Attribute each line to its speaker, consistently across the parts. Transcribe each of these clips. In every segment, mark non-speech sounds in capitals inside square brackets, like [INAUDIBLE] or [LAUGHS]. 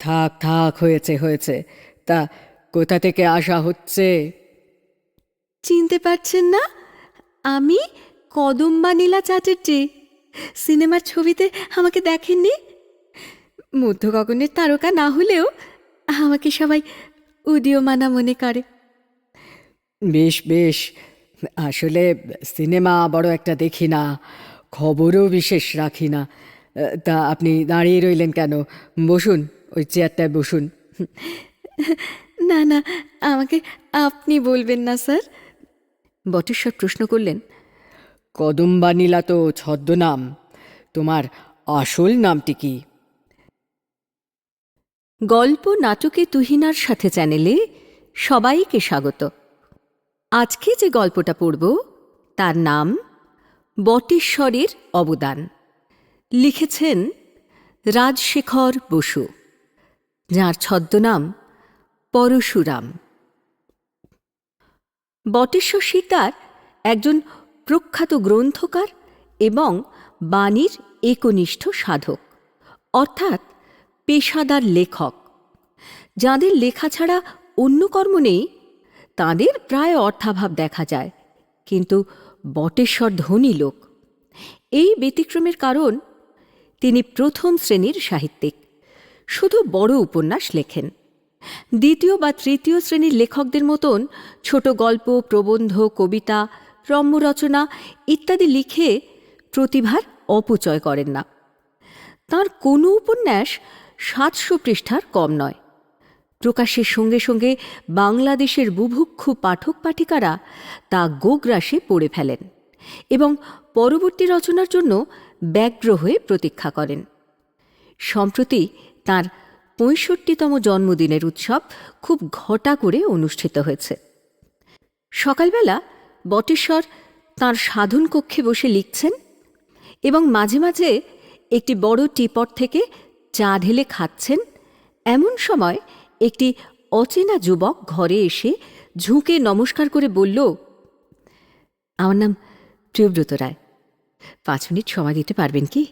Speaker 1: থাক থাক হয়েছে হয়েছে। তা কোথা থেকে আসা হচ্ছে?
Speaker 2: চিনতে পারছেন না? আমি কদম্বা নীলা চ্যাটার্জি সিনেমার ছবিতে আমাকে দেখেননি? মধ্য গগনের তারকা না হলেও আমাকে সবাই উদীয়মানা মনে করে।
Speaker 1: বেশ বেশ। আসলে সিনেমা বড় একটা দেখি না খবরও বিশেষ রাখি না। তা আপনি দাঁড়িয়ে রইলেন কেন? বসুন। ওই চেয়ারটায় বসুন।
Speaker 2: না না আমাকে আপনি বলবেন না স্যার। বটেশ্বর প্রশ্ন করলেন।
Speaker 1: কদম্বা নীলা তো ছদ্মনাম। তোমার আসল নামটি কি?
Speaker 2: গল্প নাটকে তুহিনার সাথে চ্যানেলে সবাইকে স্বাগত। আজকে যে গল্পটা পড়ব তার নাম বটেশ্বরের অবদান। লিখেছেন রাজশেখর বসু। যার ছদ্মনাম পরশুরাম। বটেশ্বর সীতার একজন প্রখ্যাত গ্রন্থকার এবং বাণীর একনিষ্ঠ সাধক, অর্থাৎ পেশাদার লেখক। যাদের লেখা ছাড়া অন্য কর্ম নেই, তাদের প্রায় অর্থাভাব দেখা যায়, কিন্তু বটেশ্বর ধনী লোক। এই ব্যতিক্রমের কারণ তিনি প্রথম শ্রেণির সাহিত্যিক। শুধু বড় উপন্যাস লেখেন। দ্বিতীয় বা তৃতীয় শ্রেণির লেখকদের মতন ছোট গল্প, প্রবন্ধ, কবিতা রম্য রচনা ইত্যাদি লিখে প্রতিভার অপচয় করেন না। তার কোনো উপন্যাস সাতশো পৃষ্ঠার কম নয়। প্রকাশের সঙ্গে সঙ্গে বাংলাদেশের বুভুক্ষু পাঠক পাঠিকারা তা গোগ্রাসে পড়ে ফেলেন এবং পরবর্তী রচনার জন্য ব্যগ্র হয়ে প্রতীক্ষা করেন। সম্প্রতি তার পঁয়ষট্টিতম জন্মদিনের উৎসব খুব ঘটা করে অনুষ্ঠিত হয়েছে। সকালবেলা বটেশ্বর তাঁর সাধন কক্ষে বসে লিখছেন এবং মাঝে মাঝে একটি বড় টিপট থেকে চা ঢেলে খাচ্ছেন। এমন সময় একটি অচেনা যুবক ঘরে এসে ঝুঁকে নমস্কার করে বলল, আমার নাম প্রিয়ব্রত রায়। পাঁচ মিনিট সময় দিতে পারবেন কি?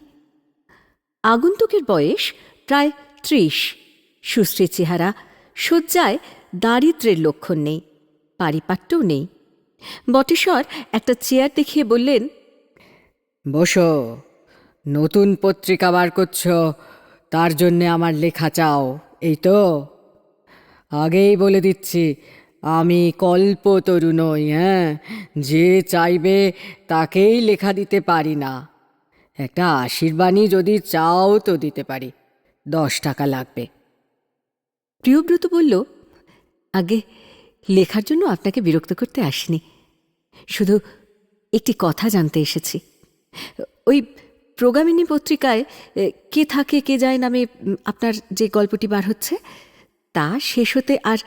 Speaker 2: আগন্তুকের বয়স প্রায় ত্রিশ। সুশ্রী চেহারা, শয্যায় দারিদ্রের লক্ষণ নেই, পারিপাট্যও নেই। বটেশ্বর একটা চেয়ার দেখিয়ে বললেন,
Speaker 1: বসো, নতুন পত্রিকা বার করছ, তার জন্যে আমার লেখা চাও, এই তো? আগেই বলে দিচ্ছি, আমি কল্পতরু নই হ্যাঁ? যে চাইবে তাকেই লেখা দিতে পারি না। একটা আশীর্বাণী যদি চাও তো দিতে পারি। দশ টাকা লাগবে।
Speaker 2: প্রিয়ব্রত বলল, আগে লেখার জন্য আপনাকে বিরক্ত করতে আসিনি। শুধু একটি কথা জানতে এসেছি। ওই প্রোগামিনী পত্রিকায় কে থাকে, কে যায় নামে আপনার যে গল্পটি বার হচ্ছে, তা শেষ হতে আর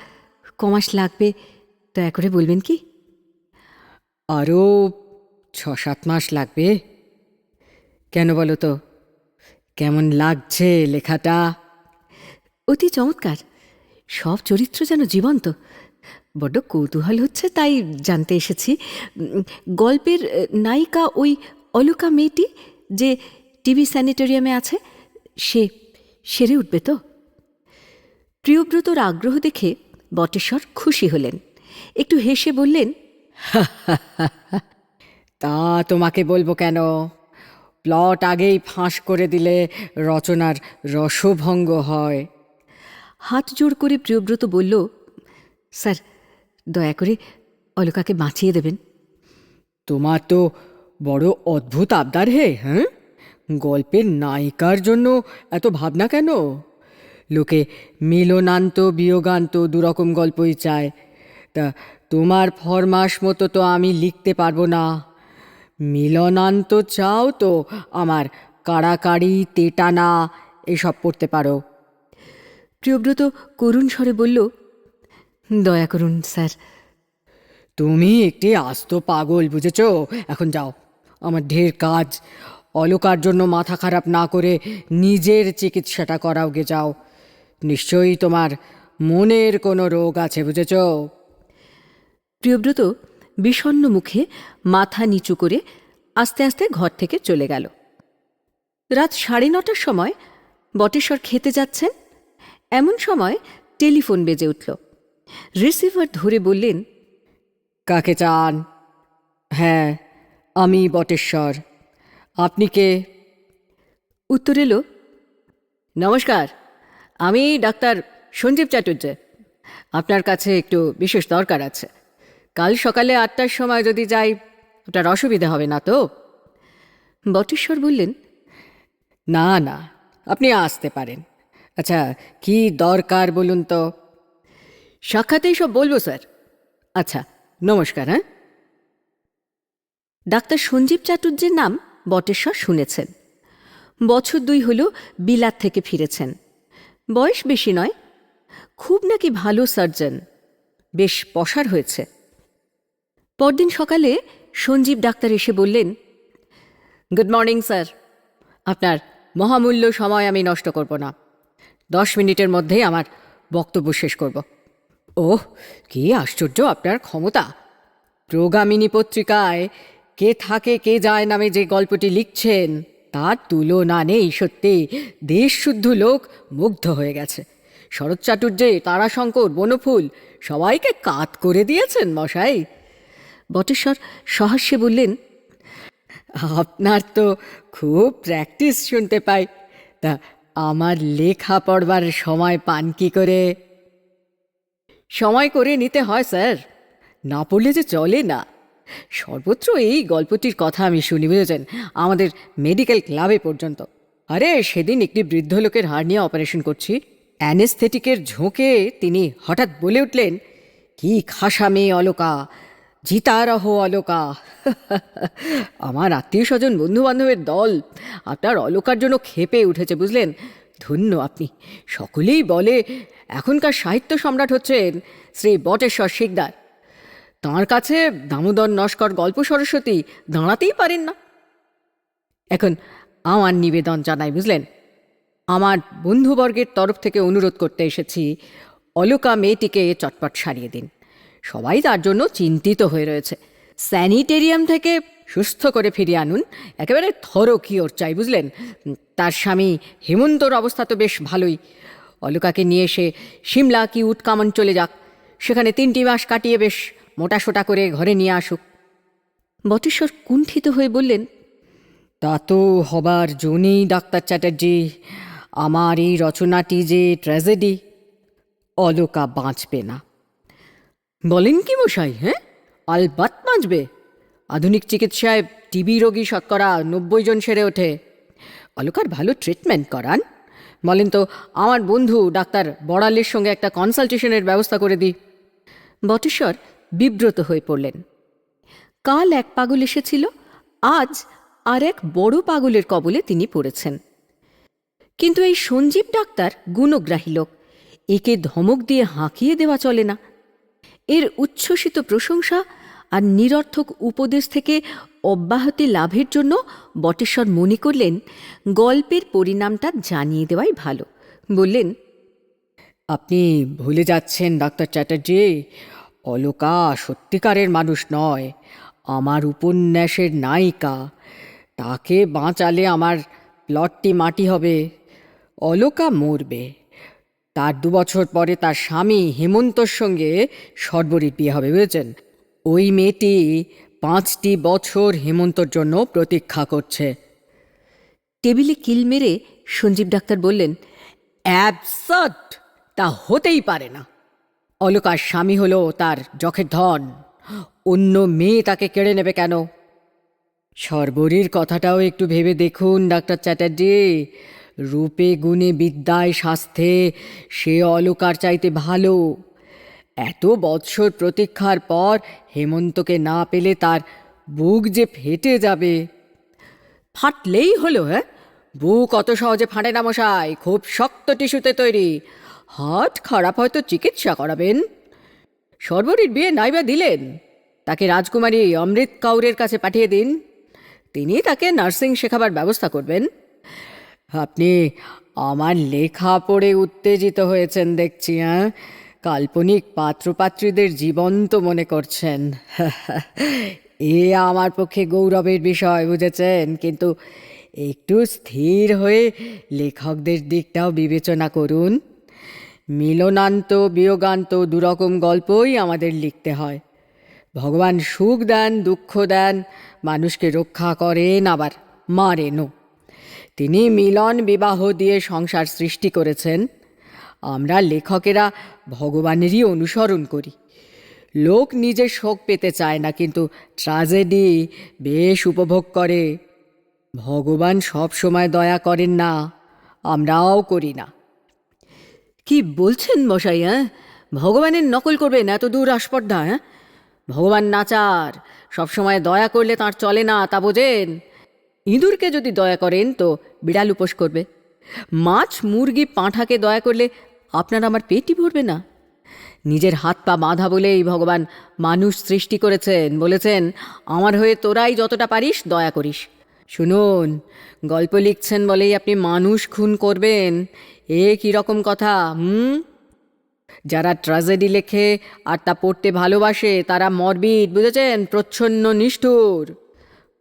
Speaker 2: কমাস লাগবে, দয়া করে বলবেন কি?
Speaker 1: আরও ছ সাত মাস লাগবে। কেন বলো তো? কেমন লাগছে লেখাটা?
Speaker 2: অতি চমৎকার। সব চরিত্র যেন জীবন্ত। বড্ড কৌতূহল হচ্ছে তাই জানতে এসেছি। গল্পের নায়িকা ওই অলকা মেয়েটি যে টিভি স্যানিটোরিয়ামে আছে সে সেরে উঠবে তো? প্রিয়ব্রতর আগ্রহ দেখে বটেশ্বর খুশি হলেন। একটু হেসে বললেন [LAUGHS]
Speaker 1: তা তোমাকে বলব কেন? প্লট আগেই ফাঁস করে দিলে রচনার রসভঙ্গ হয়।
Speaker 2: হাত জোড় করে প্রিয়ব্রত বলল স্যার দয়া করে অলকাকে বাঁচিয়ে দেবেন।
Speaker 1: তোমার তো বড় অদ্ভুত আবদার হে হ্যাঁ? গল্পের নায়িকার জন্য এত ভাবনা কেন? লোকে মিলনান্ত বিয়োগান্ত দুরকম গল্পই চায়। তা তোমার ফরমাস মতো তো আমি লিখতে পারব না। মিলনান্ত চাও তো আমার কাড়াকাড়ি তেটানা এসব পড়তে পারো।
Speaker 2: প্রিয়ব্রত করুণ স্বরে বলল দয়া করুন স্যার।
Speaker 1: তুমি একটি আস্ত পাগল বুঝেছ? এখন যাও। আমার ঢের কাজ। অলকার জন্য মাথা খারাপ না করে নিজের চিকিৎসাটা করাও গে যাও। নিশ্চয়ই তোমার মনের কোনো রোগ আছে বুঝেছ?
Speaker 2: প্রিয়ব্রত বিষণ্ণ মুখে মাথা নিচু করে আস্তে আস্তে ঘর থেকে চলে গেল। রাত সাড়ে নটার সময় বটেশ্বর খেতে যাচ্ছেন। এমন সময় টেলিফোন বেজে উঠল। রিসিভার ধরে বললেন,
Speaker 1: কাকে চান? হ্যাঁ আমি বটেশ্বর। আপনি কে?
Speaker 2: উত্তর এলো, নমস্কার, আমি ডাক্তার সঞ্জীব চাটুর্য আপনার কাছে একটু বিশেষ দরকার আছে। কাল সকালে আটটার সময় যদি যাই ওটার অসুবিধা হবে না তো? বটেশ্বর বললেন
Speaker 1: না না আপনি আসতে পারেন। আচ্ছা কি দরকার বলুন তো?
Speaker 2: সাক্ষাতেই সব বলব স্যার। আচ্ছা নমস্কার হ্যাঁ? ডাক্তার সঞ্জীব চাটুর্যের নাম বটেশ্বর শুনেছেন। বছর দুই হল বিলাত থেকে ফিরেছেন। বয়স বেশি নয় খুব নাকি ভালো সার্জন। বেশ পসার হয়েছে। পরদিন সকালে সঞ্জীব ডাক্তার এসে বললেন, গুড মর্নিং, স্যার। আপনার মহামূল্য সময় আমি নষ্ট করব না। দশ মিনিটের মধ্যেই আমার বক্তব্য শেষ করব।
Speaker 1: ওহ, কি আশ্চর্য আপনার ক্ষমতা। প্রগামিনী পত্রিকায় কে থাকে, কে যায় নামে যে গল্পটি লিখছেন, তার তুলনা নেই, সত্যি। দেশশুদ্ধ লোক মুগ্ধ হয়ে গেছে। শরৎ চাটুর্যে, তারাশঙ্কর, বনফুল, সবাইকে কাত করে দিয়েছেন, মশাই।
Speaker 2: বটেশ্বর সহাস্যে বললেন,
Speaker 1: আপনার তো খুব প্র্যাকটিস শুনতে পাই। তা আমার লেখা পড়বার সময় পান কি করে? সময় করে নিতে হয়, স্যার। না পড়লে যে চলে না। সর্বত্র এই গল্পটির কথা আমি শুনি, বুঝেছেন? আমাদের মেডিকেল ক্লাবে পর্যন্ত। আরে, সেদিন একটি বৃদ্ধ লোকের হার্নিয়া অপারেশন করছি। অ্যানেস্থেটিকের ঝোঁকে তিনি হঠাৎ বলে উঠলেন, কি খাসা মেয়ে অলকা! জিতারহ অলোকা। আমার আত্মীয় স্বজন বন্ধু বান্ধবের দল, আপনার অলকার জন্য খেপে উঠেছে, বুঝলেন? ধন্য আপনি। সকলেই বলে, এখনকার সাহিত্য সম্রাট হচ্ছেন শ্রী বটেশ্বর শিকদার। তাঁর কাছে দামোদর নস্কর গল্প সরস্বতী দাঁড়াতেই পারেন না। এখন আমার নিবেদন জানাই, বুঝলেন? আমার বন্ধুবর্গের তরফ থেকে অনুরোধ করতে এসেছি, অলোকা মেয়েটিকে চটপট সারিয়ে দিন। সবাই তার জন্য চিন্তিত হয়ে রয়েছে। স্যানিটেরিয়াম থেকে সুস্থ করে ফিরিয়ে আনুন। একেবারে থরো কিওর চাই, বুঝলেন? তার স্বামী হেমন্তর অবস্থা তো বেশ ভালোই। অলকাকে নিয়ে এসে সিমলা কি উৎকামন চলে যাক। সেখানে তিনটি মাস কাটিয়ে বেশ মোটাসোটা করে ঘরে নিয়ে আসুক।
Speaker 2: বটেশ্বর কুণ্ঠিত হয়ে বললেন,
Speaker 1: তা তো হবার জন্যই ডাক্তার চ্যাটার্জি, আমার এই রচনাটি যে ট্র্যাজেডি, অলকা বাঁচবে না। বলেন কি মশাই হ্যাঁ? আলবাত বাঁচবে আধুনিক চিকিৎসায় টিবি রোগী শতকরা নব্বই জন সেরে ওঠে। অলকার ভালো ট্রিটমেন্ট করান। বলেন তো, আমার বন্ধু ডাক্তার বড়ালের সঙ্গে একটা কনসালটেশনের ব্যবস্থা করে দিই।
Speaker 2: বটেশ্বর বিব্রত হয়ে পড়লেন। কাল এক পাগল এসেছিল, আজ আর এক বড় পাগলের কবলে তিনি পড়েছেন। কিন্তু এই সঞ্জীব ডাক্তার গুণগ্রাহী লোক, একে ধমক দিয়ে হাঁকিয়ে দেওয়া চলে না। এর উচ্ছ্বসিত প্রশংসা আর নিরর্থক উপদেশ থেকে অব্যাহতি লাভের জন্য বটেশ্বর মনে করলেন, গল্পের পরিণামটা জানিয়ে দেওয়াই ভালো। বললেন,
Speaker 1: আপনি ভুলে যাচ্ছেন, ডাক্তার চ্যাটার্জি। অলকা সত্যিকারের মানুষ নয়, আমার উপন্যাসের নায়িকা। তাকে বাঁচালে আমার প্লটটি মাটি হবে। অলকা মরবে। তার দু বছর পরে তার স্বামী হেমন্তর সঙ্গে সর্বরীর বিয়ে হবে, বুঝেছেন? ওই মেয়েটি পাঁচটি বছর হেমন্তর জন্য প্রতীক্ষা করছে।
Speaker 2: টেবিলে কিল মেরে সঞ্জীব ডাক্তার বললেন,
Speaker 1: অ্যাবসার্ড! তা হতেই পারে না। অলকার স্বামী হলো তার যখের ধন। অন্য মেয়ে তাকে কেড়ে নেবে কেন? সর্বরীর কথাটাও একটু ভেবে দেখুন, ডাক্তার চ্যাটার্জি। রূপে গুণে বিদ্যায় স্বাস্থ্যে সে অলকার চাইতে ভালো। এত বৎসর প্রতীক্ষার পর হেমন্তকে না পেলে তার বুক যে ফেটে যাবে। ফাটলেই হলো হ্যাঁ? বুক অত সহজে ফাটে না মশাই, খুব শক্ত টিস্যুতে তৈরি। হার্ট খারাপ হয়তো চিকিৎসা করাবেন। সর্বরীর বিয়ে নাইবা দিলেন, তাকে রাজকুমারী অমৃত কাউরের কাছে পাঠিয়ে দিন। তিনি তাকে নার্সিং শেখাবার ব্যবস্থা করবেন। আপনি আমার লেখা পড়ে উত্তেজিত হয়েছেন দেখছি হ্যাঁ? কাল্পনিক পাত্রপাত্রীদের জীবন্ত মনে করছেন। [LAUGHS] এ আমার পক্ষে গৌরবের বিষয়, বুঝেছেন? কিন্তু একটু স্থির হয়ে লেখকদের দিকটাও বিবেচনা করুন। মিলনান্ত, বিয়োগান্ত, দুরকম গল্পই আমাদের লিখতে হয়। ভগবান সুখ দেন, দুঃখ দেন, মানুষকে রক্ষা করেন, আবার মারেনও। তিনি মিলন বিবাহ দিয়ে সংসার সৃষ্টি করেছেন। আমরা লেখকেরা ভগবানেরই অনুসরণ করি। লোক নিজে শোক পেতে চায় না, কিন্তু ট্রাজেডি বেশ উপভোগ করে। ভগবান সব সময় দয়া করেন না, আমরাও করি না।
Speaker 2: কি বলছেন মশাই হ্যাঁ? ভগবানের নকল করবেন এত দূর আসপর্দা হ্যাঁ? ভগবান নাচার সবসময় দয়া করলে তার চলে না, তা বোঝেন? ইঁদুরকে যদি দয়া করেন তো বিড়াল উপোস করবে। মাছ, মুরগি, পাঁঠাকে দয়া করলে আপনার আমার পেটই ভরবে না। নিজের হাত পা বাঁধা বলেই ভগবান মানুষ সৃষ্টি করেছেন, বলেছেন, আমার হয়ে তোরাই যতটা পারিস দয়া করিস। শুনুন, গল্প লিখছেন বলেই আপনি মানুষ খুন করবেন। এ কী রকম কথা, হুম? যারা ট্রাজেডি লেখে আর তা পড়তে ভালোবাসে তারা মরবিড বুঝেছেন? প্রচ্ছন্ন, নিষ্ঠুর।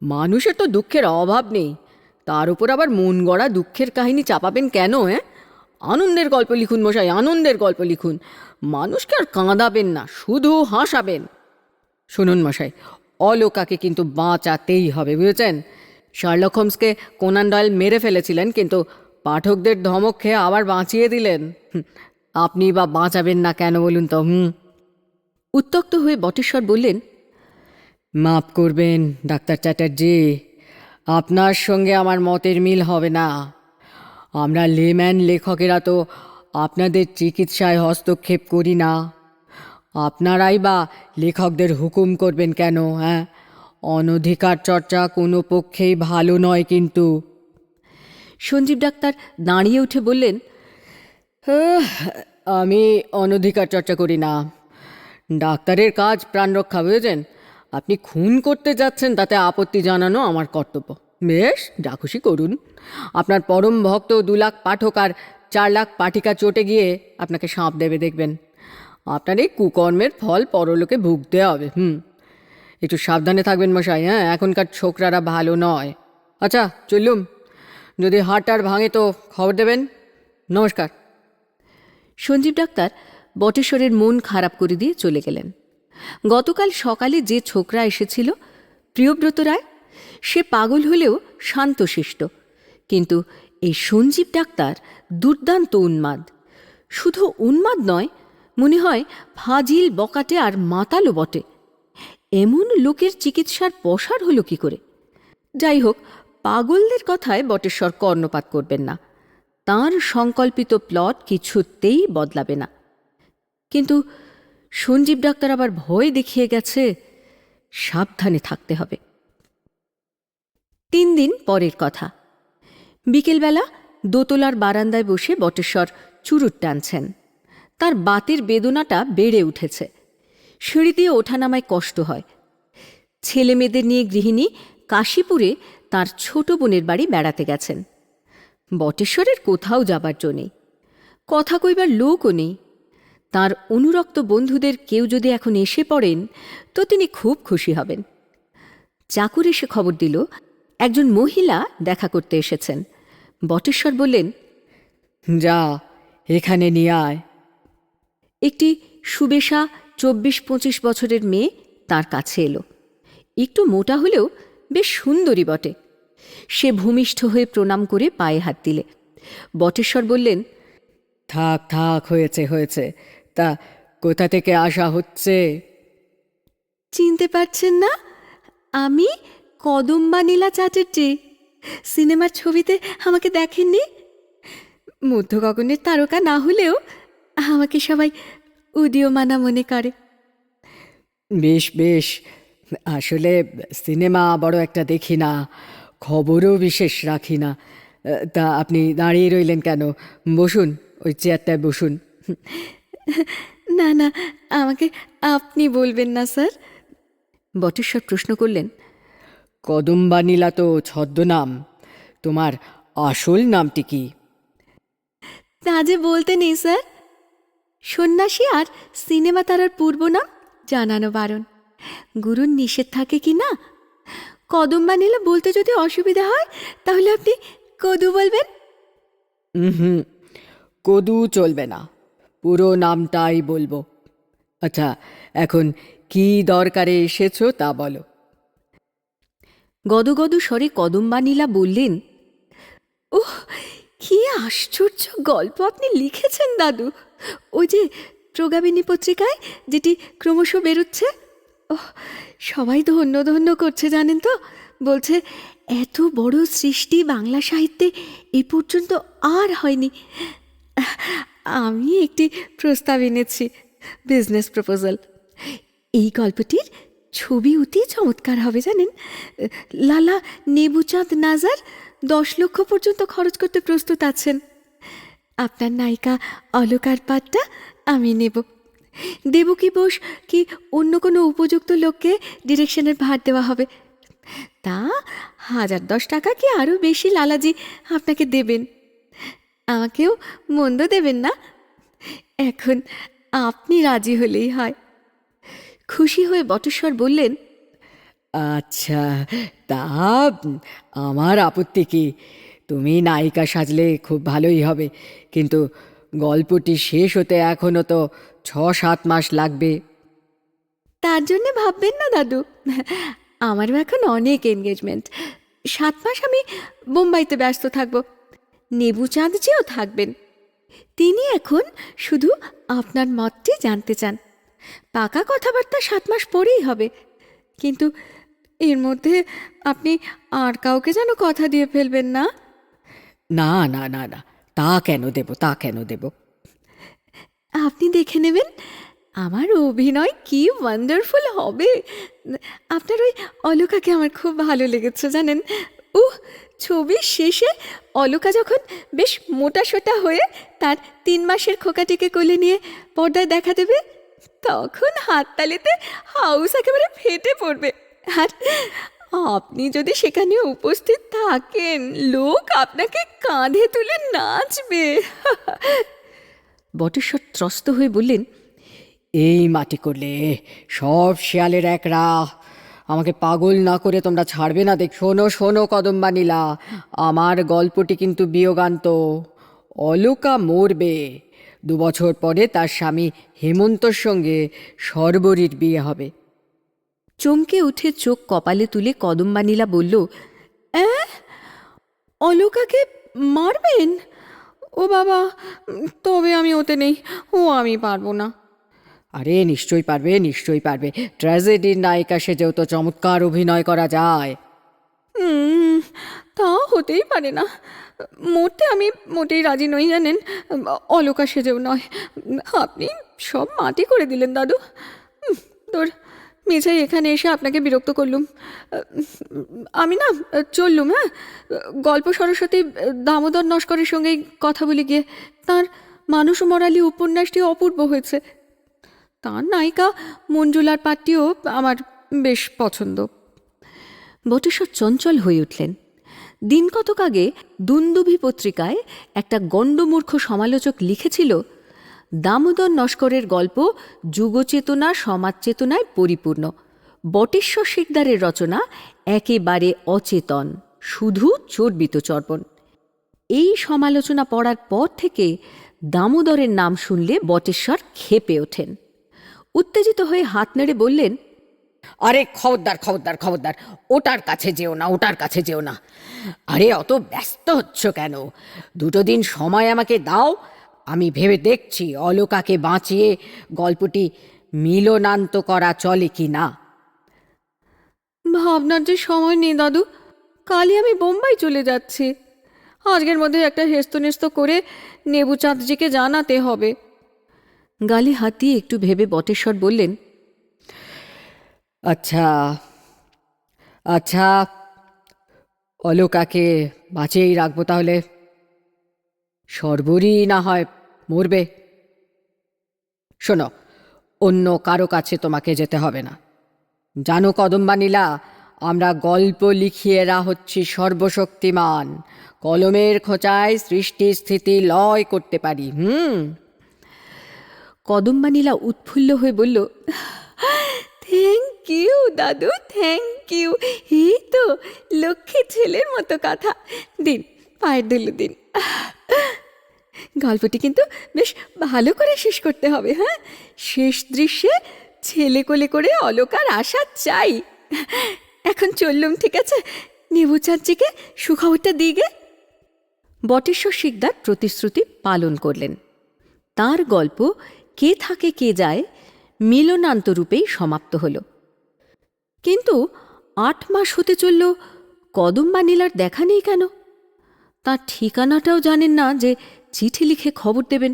Speaker 2: মানুষের তো দুঃখের অভাব নেই। তার উপর আবার মন গড়া দুঃখের কাহিনী চাপাবেন কেন হ্যাঁ? আনন্দের গল্প লিখুন মশাই, আনন্দের গল্প লিখুন। মানুষকে আর কাঁদাবেন না, শুধু হাসাবেন। শুনুন মশাই, অলোকাকে কিন্তু বাঁচাতেই হবে, বুঝেছেন? শার্লক হোমসকে কোনান ডয়েল মেরে ফেলেছিলেন, কিন্তু পাঠকদের ধমক খেয়ে আবার বাঁচিয়ে দিলেন। আপনি বা বাঁচাবেন না কেন বলুন তো, হুম? উত্তক্ত হয়ে বটেশ্বর বললেন
Speaker 1: মাফ করবেন, ডাক্তার চ্যাটার্জি। আপনার সঙ্গে আমার মতের মিল হবে না। আমরা লেম্যান লেখকেরা তো আপনাদের চিকিৎসায় হস্তক্ষেপ করি না। আপনারাই বা লেখকদের হুকুম করবেন কেন হ্যাঁ? অনধিকার চর্চা কোনো পক্ষেই ভালো নয় কিন্তু।
Speaker 2: সঞ্জীব ডাক্তার দাঁড়িয়ে উঠে বললেন
Speaker 1: আমি অনধিকার চর্চা করি না। ডাক্তারের কাজ প্রাণ রক্ষা বুঝেছেন? আপনি খুন করতে যাচ্ছেন, তাতে আপত্তি জানানো আমার কর্তব্য। বেশ যা খুশি করুন। আপনার পরম ভক্ত দু লাখ পাঠক আর চার লাখ পাঠিকা চটে গিয়ে আপনাকে সাঁপ দেবে দেখবেন। আপনার এই কুকর্মের ফল পরলোকে ভুগতে হবে, হুম। একটু সাবধানে থাকবেন মশাই হ্যাঁ এখনকার ছোকরারা ভালো নয়। আচ্ছা চললুম। যদি হাট আর ভাঙে তো খবর দেবেন। নমস্কার।
Speaker 2: সঞ্জীব ডাক্তার বটেশ্বরের মন খারাপ করে দিয়ে চলে গেলেন। গতকাল সকালে যে ছোকরা এসেছিল, প্রিয়ব্রত রায়, সে পাগল হলেও শান্তশিষ্ট। কিন্তু এই সঞ্জীব ডাক্তার দুর্দান্ত উন্মাদ। শুধু উন্মাদ নয়, মনে হয় ফাজিল, বকাটে আর মাতালো বটে। এমন লোকের চিকিৎসার পসার হলো কি করে? যাই হোক, পাগলদের কথায় বটেশ্বর কর্ণপাত করবেন না। তার সংকল্পিত প্লট কিছুতেই বদলাবে না। কিন্তু সঞ্জীব ডাক্তার আবার ভয় দেখিয়ে গেছে, সাবধানে থাকতে হবে। তিন দিন পরের কথা। বিকেলবেলা দোতলার বারান্দায় বসে বটেশ্বর চুরুট টানছেন। তার বাতের বেদনাটা বেড়ে উঠেছে। সিঁড়ি দিয়ে ওঠানামায় কষ্ট হয়। ছেলে মেয়েদের নিয়ে গৃহিণী কাশীপুরে তার ছোট বোনের বাড়ি বেড়াতে গেছেন। বটেশ্বরের কোথাও যাবার জো নেই। কথা কইবার লোকও নেই। তার অনুরক্ত বন্ধুদের কেউ যদি এখন এসে পড়েন, তো তিনি খুব খুশি হবেন। চাকুর এসে খবর দিল, একজন মহিলা দেখা করতে এসেছেন। বটেশ্বর বললেন,
Speaker 1: যা, এখানে নিয়ে আয়।
Speaker 2: একটি সুবেশা চব্বিশ পঁচিশ বছরের মেয়ে তার কাছে এলো। একটু মোটা হলেও বেশ সুন্দরী বটে। সে ভূমিষ্ঠ হয়ে প্রণাম করে পায়ে হাত দিলে। বটেশ্বর বললেন,
Speaker 1: থাক থাক, হয়েছে হয়েছে। তা কোথা থেকে আসা হচ্ছে?
Speaker 2: চিনতে পারছেন না? আমি কদম্বা নীলা চ্যাটার্জি সিনেমার ছবিতে আমাকে দেখেননি? মধ্য গগনের তারকা না হলেও আমাকে সবাই উদীয়মানা মনে করে।
Speaker 1: বেশ বেশ। আসলে সিনেমা বড় একটা দেখি না খবরও বিশেষ রাখি না। তা আপনি দাঁড়িয়ে রইলেন কেন? বসুন ওই চেয়ারটায় বসুন।
Speaker 2: না না আমাকে আপনি বলবেন না স্যার। বটেশ্বর প্রশ্ন করলেন
Speaker 1: কদম্বা নীলা তো ছদ্মনাম তোমার আসল নামটি কি?
Speaker 2: তা যে বলতে নেই স্যার। সন্ন্যাসী আর সিনেমা তারার পূর্ব নাম জানানো বারণ। গুরুর নিষেধ থাকে কি না? কদম্বা নিলে বলতে যদি অসুবিধা হয় তাহলে আপনি কদু বলবেন?
Speaker 1: হুম কদু চলবে না। পুরো নামটাই বলব। আচ্ছা এখন কি দরকারে এসেছ তা বলো।
Speaker 2: গদগদ স্বরে কদম্বানীলা বললেন, ওহ, কি আশ্চর্য গল্প আপনি লিখেছেন, দাদু। ওই যে প্রগামিনী পত্রিকায় যেটি ক্রমশ বেরোচ্ছে। সবাই ধন্য ধন্য করছে, জানেন তো। বলছে, এত বড় সৃষ্টি বাংলা সাহিত্যে এ পর্যন্ত আর হয়নি। আমি একটি প্রস্তাব এনেছি বিজনেস প্রপোজাল এই গল্পটির ছবি অতি চমৎকার হবে জানেন। লালা নেবুচাঁদ নাজার দশ লক্ষ পর্যন্ত খরচ করতে প্রস্তুত আছেন। আপনার নায়িকা অলকার পাটটা আমি নেব। দেবকী বোস কি অন্য কোনো উপযুক্ত লোককে ডিরেকশনের ভার দেওয়া হবে? তা হাজার দশ টাকা কি আরও বেশি লালাজি আপনাকে দেবেন? আমাকেও মন্দ দেবেন না। এখন আপনি রাজি হলেই হয়। খুশি হয়ে বটেশ্বর বললেন
Speaker 1: আচ্ছা তা আমার আপত্তি কি? তুমি নায়িকা সাজলে খুব ভালোই হবে কিন্তু গল্পটি শেষ হতে এখনও তো ছ সাত মাস লাগবে।
Speaker 2: তার জন্য ভাববেন না দাদু। আমারও এখন অনেক এনগেজমেন্ট সাত মাস আমি বোম্বাইতে ব্যস্ত থাকব। নেবুচাঁদজিও থাকবেন। তিনি এখন শুধু আপনার মতটি জানতে চান। পাকা কথাবার্তা সাত মাস পরেই হবে। কিন্তু এর মধ্যে আপনি আর কাউকে যেন কথা দিয়ে ফেলবেন না?
Speaker 1: না না না না। তা কেন দেব তা কেন দেব?
Speaker 2: আপনি দেখে নেবেন আমার অভিনয় কি ওয়ান্ডারফুল হবে। আপনার ওই অলকাকে আমার খুব ভালো লেগেছে জানেন? উহ, ছবির শেষে অলকা যখন বেশ মোটা সোটা হয়ে তার তিন মাসের খোকাটিকে কোলে নিয়ে পর্দায় দেখা দেবে, তখন হাততালিতে হাউস একেবারে ফেটে পড়বে। আর আপনি যদি সেখানে উপস্থিত থাকেন, লোক আপনাকে কাঁধে তুলে নাচবে। বটেশ্বর ত্রস্ত হয়ে বললেন,
Speaker 1: এই মাটি করলে সব শেয়ালের এক রা আমাকে পাগল না করে তোমরা ছাড়বে না দেখ। শোনো শোনো, কদম্বানীলা। আমার গল্পটি কিন্তু বিয়োগান্ত। অলোকা মরবে। দু বছর পরে তার স্বামী হেমন্তর সঙ্গে সর্বরীর বিয়ে হবে।
Speaker 2: চমকে উঠে চোখ কপালে তুলে কদম্বানীলা বলল "অ্যাঁ? অলকাকে মারবেন? ও বাবা, তবে আমি ওতে নেই। ও আমি পারব না।
Speaker 1: আরে, নিশ্চয়ই পারবে নিশ্চয়ই পারবে। ট্র্যাজেডির নায়িকা সেজেও তো চমৎকার অভিনয় করা যায়।
Speaker 2: তা হতেই পারে না। মরতে আমি মোটেই রাজি নই, জানেন? অলকা সেজেও নয়। আপনি সব মাটি করে দিলেন, দাদু। তোর মিছাই এখানে এসে আপনাকে বিরক্ত করলুম। আমি না, চললুম হ্যাঁ? গল্প সরস্বতী দামোদর নস্করের সঙ্গেই কথা বলে গিয়ে। তার মানুষ মরালি উপন্যাসটি অপূর্ব হয়েছে। তার নায়িকা মঞ্জুলার পাঠটিও আমার বেশ পছন্দ। বটেশ্বর চঞ্চল হয়ে উঠলেন। দিন কতক আগে দুন্দুভি পত্রিকায় একটা গণ্ডমূর্খ সমালোচক লিখেছিল, দামোদর নস্করের গল্প যুগচেতনা সমাজ চেতনায় পরিপূর্ণ। বটেশ্বর শিকদারের রচনা একেবারে অচেতন, শুধু চর্বিত চর্বণ। এই সমালোচনা পড়ার পর থেকে দামোদরের নাম শুনলে বটেশ্বর খেপে ওঠেন। উত্তেজিত হয়ে হাত নেড়ে বললেন
Speaker 1: আরে খবরদার খবরদার খবরদার ওটার কাছে যেও না ওটার কাছে যেও না। আরে অত ব্যস্ত হচ্ছ কেন? দুটো দিন সময় আমাকে দাও আমি ভেবে দেখছি অলোকাকে বাঁচিয়ে গল্পটি মিলনান্ত করা চলে কি না।
Speaker 2: ভাবনার যে সময় নেই দাদু কালই আমি বোম্বাই চলে যাচ্ছি। আজকের মধ্যে একটা হেস্তনেস্ত করে নেবুচাঁদজিকে জানাতে হবে। গালে হাত দিয়ে একটু ভেবে বটেশ্বর বললেন
Speaker 1: আচ্ছা আচ্ছা অলোকাকে বাঁচিয়েই রাখব তাহলে। সর্বরই না হয় মরবে। শোনো, অন্য কারও কাছে তোমাকে যেতে হবে না। জানো কদম্বানীলা, আমরা গল্প লিখিয়েরা হচ্ছি সর্বশক্তিমান। কলমের খোঁচায় সৃষ্টি স্থিতি লয় করতে পারি, হুম?
Speaker 2: কদম্বানীলা উৎফুল্ল হয়ে বলল থ্যাংক ইউ দাদু থ্যাংক ইউ এই তো, লক্ষ্মী ছেলের মতো কথা। দিন, পায়ের দিল দিন। গল্পটি কিন্তু বেশ ভালো করে শেষ করতে হবে হ্যাঁ? শেষ দৃশ্যে ছেলে কোলে করে অলকার আসা চাই। এখন চললুম, ঠিক আছে? নেবু চাচিকে সুখবরটা দিগে বটেশ্বর শিকদার প্রতিশ্রুতি পালন করলেন। তার গল্প কে থাকে কে যায় মিলনান্তরূপেই সমাপ্ত হল। কিন্তু আট মাস হতে চলল, কদম্বা নীলার দেখা নেই কেন? তার ঠিকানাটাও জানেন না যে চিঠি লিখে খবর দেবেন।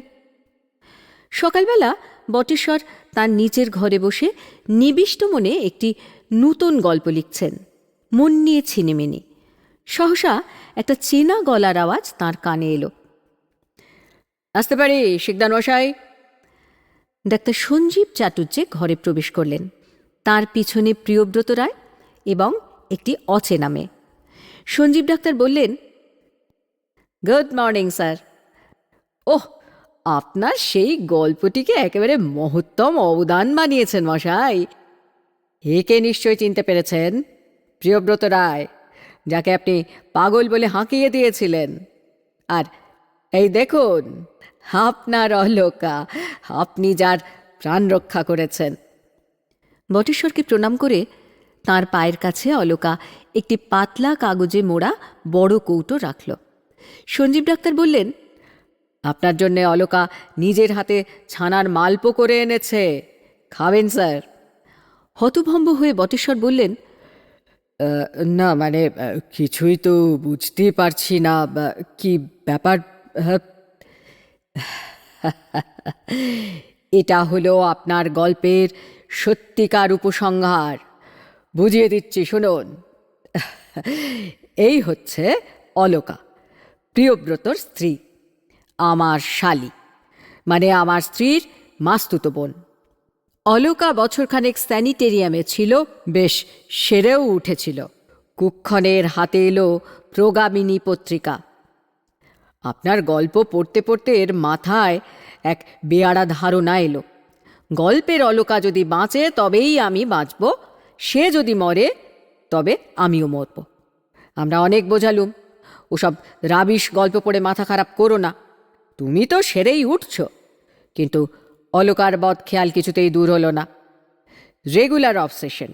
Speaker 2: সকালবেলা বটেশ্বর তার নিচের ঘরে বসে নিবিষ্ট মনে একটি নূতন গল্প লিখছেন, মন নিয়ে ছিনেমেনি সহসা একটা চেনা গলার আওয়াজ তার কানে এলো।
Speaker 1: আসতে পারি, শিকদার মশাই?
Speaker 2: ডাক্তার সঞ্জীব চাটুর্যে ঘরে প্রবেশ করলেন। তার পিছনে প্রিয়ব্রত রায় এবং একটি অচেনা মেয়ে। সঞ্জীব ডাক্তার বললেন,
Speaker 1: গুড মর্নিং, স্যার। ওহ, আপনার সেই গল্পটিকে একেবারে মহত্তম অবদান বানিয়েছেন মশাই। একে নিশ্চয় চিনতে পেরেছেন? প্রিয়ব্রত রায়, যাকে আপনি পাগল বলে হাঁকিয়ে দিয়েছিলেন। আর এই দেখুন আপনার অলোকা, আপনি যার প্রাণ রক্ষা করেছেন।
Speaker 2: বটেশ্বরকে প্রণাম করে তার পায়ের কাছে অলোকা একটি পাতলা কাগজে মোড়া বড় কৌটো রাখল। সঞ্জীব ডাক্তার বললেন,
Speaker 1: আপনার জন্যে অলোকা নিজের হাতে ছানার মালপো করে এনেছে। খাবেন, স্যার।
Speaker 2: হতভম্ব হয়ে বটেশ্বর বললেন
Speaker 1: না মানে কিছুই তো বুঝতেই পারছি না কি ব্যাপার হ্যাঁ। [LAUGHS] এটা হলো আপনার গল্পের সত্যিকার উপসংহার। বুঝিয়ে দিচ্ছি, শুনুন। [LAUGHS] এই হচ্ছে অলোকা, প্রিয়ব্রতর স্ত্রী, আমার শালী মানে আমার স্ত্রীর মাস্তুতো বোন। অলোকা বছরখানেক স্যানিটেরিয়ামে ছিল, বেশ সেরেও উঠেছিল। কুক্ষণের হাতে এলো প্রগামিনী পত্রিকা। আপনার গল্প পড়তে পড়তে এর মাথায় এক বেয়ারা ধারণা এলো। গল্পের অলকা যদি বাঁচে, তবেই আমি বাঁচব। সে যদি মরে, তবে আমিও মরব। আমরা অনেক বোঝালুম। ওসব রাবিশ গল্প পড়ে মাথা খারাপ করো না। তুমি তো সেরেই উঠছ। কিন্তু অলকার বধ খেয়াল কিছুতেই দূর হলো না। Regular obsession.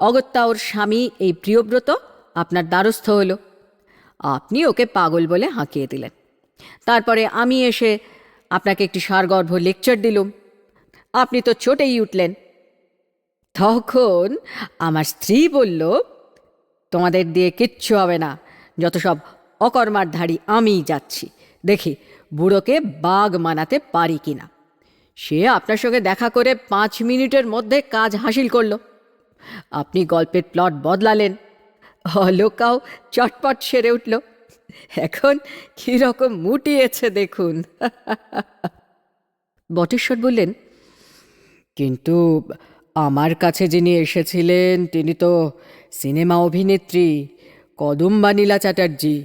Speaker 1: অগত্যা ওর স্বামী, এই প্রিয়ব্রত, আপনার দ্বারস্থ হলো। আপনি ওকে পাগল বলে হাঁকিয়ে দিলেন। তারপরে আমি এসে আপনাকে একটি সারগর্ভ লেকচার দিলুম। আপনি তো চটেই উঠলেন। তখন আমার স্ত্রী বলল, তোমাদের দিয়ে কিচ্ছু হবে না। যত সব অকর্মার ধাড়ি আমিই যাচ্ছি। দেখি বুড়োকে বাঘ মানাতে পারি কি না সে আপনার সঙ্গে দেখা করে পাঁচ মিনিটের মধ্যে কাজ হাসিল করল। আপনি গল্পের প্লট বদলালেন। অলোকাও চটপট সেরে উঠল। এখন কীরকম মুটিয়েছে দেখুন।
Speaker 2: বটেশ্বর বললেন,
Speaker 1: কিন্তু আমার কাছে যিনি এসেছিলেন, তিনি তো সিনেমা অভিনেত্রী কদম্বা নীলা চ্যাটার্জি।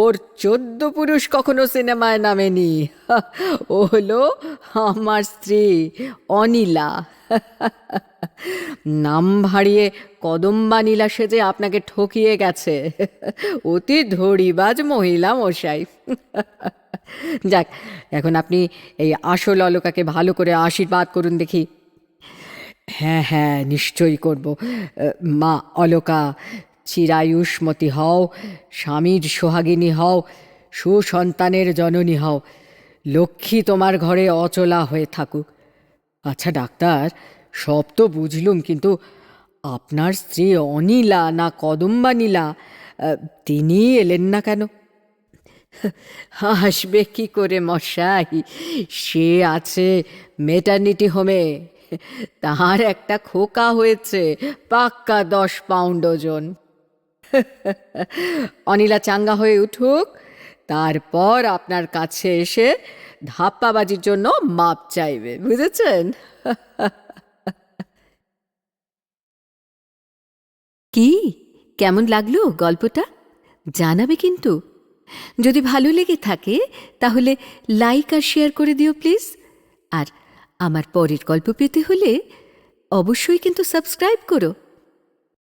Speaker 1: ওর চোদ্দ পুরুষ কখনো সিনেমায় নামেনি। ও হলো আমার স্ত্রী অনিলা। [LAUGHS] নাম ভাড়িয়ে কদম্বা নীলা সেজে আপনাকে ঠকিয়ে গেছে। [LAUGHS] অতি ধড়িবাজ মহিলা মশাই। [LAUGHS] যাক, এখন আপনি এই আসল অলকাকে ভালো করে আশীর্বাদ করুন দেখি। হ্যাঁ হ্যাঁ নিশ্চয়ই করব। মা অলকা, চিরায়ুষ্মতি হও, স্বামীর সোহাগিনী হও, সুসন্তানের জননী হও। লক্ষ্মী তোমার ঘরে অচলা হয়ে থাকুক। আচ্ছা ডাক্তার, সব তো বুঝলুম, কিন্তু আপনার স্ত্রী অনিলা না কদম্বা নীলা তিনি এলেন না কেন? আসবে কি করে মশাই? সে আছে মেটার্নিটি হোমে তার একটা খোকা হয়েছে, পাক্কা দশ পাউন্ড ওজন। অনিলা চাঙ্গা হয়ে উঠুক তারপর আপনার কাছে এসে ধাপ্পাবাজির জন্য মাপ চাইবে, বুঝেছেন? [LAUGHS]
Speaker 2: কি? কেমন লাগল গল্পটা? জানাবে কিন্তু। যদি ভালো লেগে থাকে, তাহলে লাইক আর শেয়ার করে দিও প্লিজ। আর আমার পরের গল্প পেতে হলে অবশ্যই কিন্তু সাবস্ক্রাইব করো।